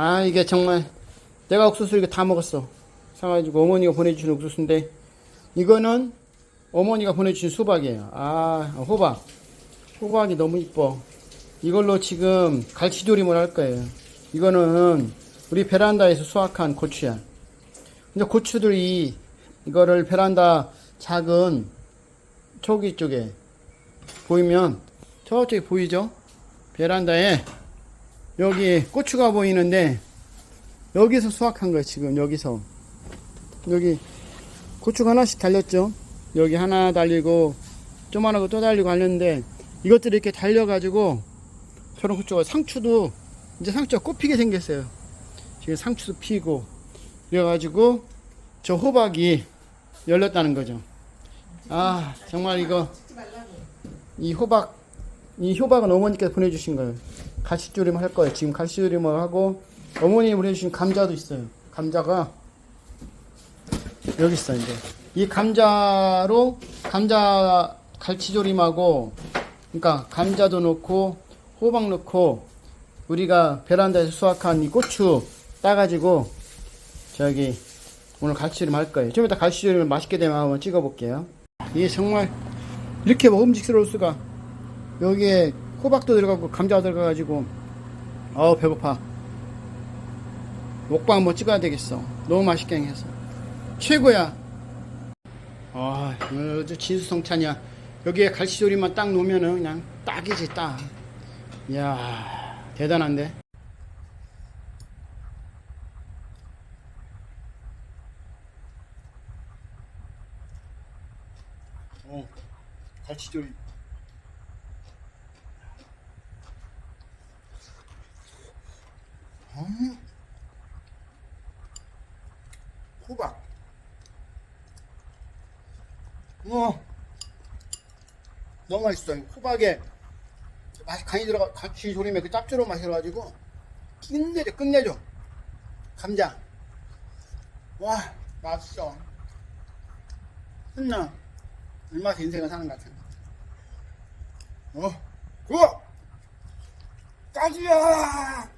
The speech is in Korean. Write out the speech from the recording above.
아 이게 정말 내가 옥수수 이거 다 먹었어. 사가지고 어머니가 보내주신 옥수수인데 이거는 어머니가 보내주신 수박이에요. 아 호박. 호박이 너무 이뻐. 이걸로 지금 갈치조림을 할 거예요. 이거는 우리 베란다에서 수확한 고추야. 근데 고추들이 이거를 베란다 작은 초기 쪽에 보이면 저쪽에 보이죠? 베란다에 여기 고추가 보이는데 여기서 수확한 거예요 지금 여기서. 여기 고추가 하나씩 달렸죠? 여기 하나 달리고 조만하고 또 달리고 하는데 이것들이 이렇게 달려 가지고 저런 고추가 상추도 이제 상추가 꽃피게 생겼어요. 지금 상추도 피고 그래 가지고 저 호박이 열렸다는 거죠. 아 정말 이거 이 호박 이 호박은 어머니께서 보내주신 거예요 갈치조림 할 거예요. 지금 갈치조림을 하고 어머니 보내주신 감자도 있어요. 감자가 여기 있어 이제. 이 감자로 감자 갈치조림하고 그러니까 감자도 넣고 호박 넣고 우리가 베란다에서 수확한 이 고추 따가지고 저기 오늘 갈치조림 할 거예요. 좀 이따 갈치조림을 맛있게 되면 한번 찍어 볼게요. 이게 정말 이렇게 먹음직스러울 수가. 여기에 호박도 들어가고 감자 들어가가지고 어우 배고파. 먹방 한번 찍어야 되겠어. 너무 맛있게 해서. 최고야. 아 아주 진수성찬이야. 여기에 갈치조림만 딱 놓으면은 그냥 딱이지 딱. 이야 대단한데? 어 갈치조림 음. 호박. 어. 너무 맛있어요. 호박에 맛이 간이 들어가, 같이 조림에 그 짭조름 맛이 나가지고 끝내줘, 끝내줘. 감자. 와, 맛있어. 끝나. 얼마나 인생을 사는 것 같아. 어, 그거! 까지야!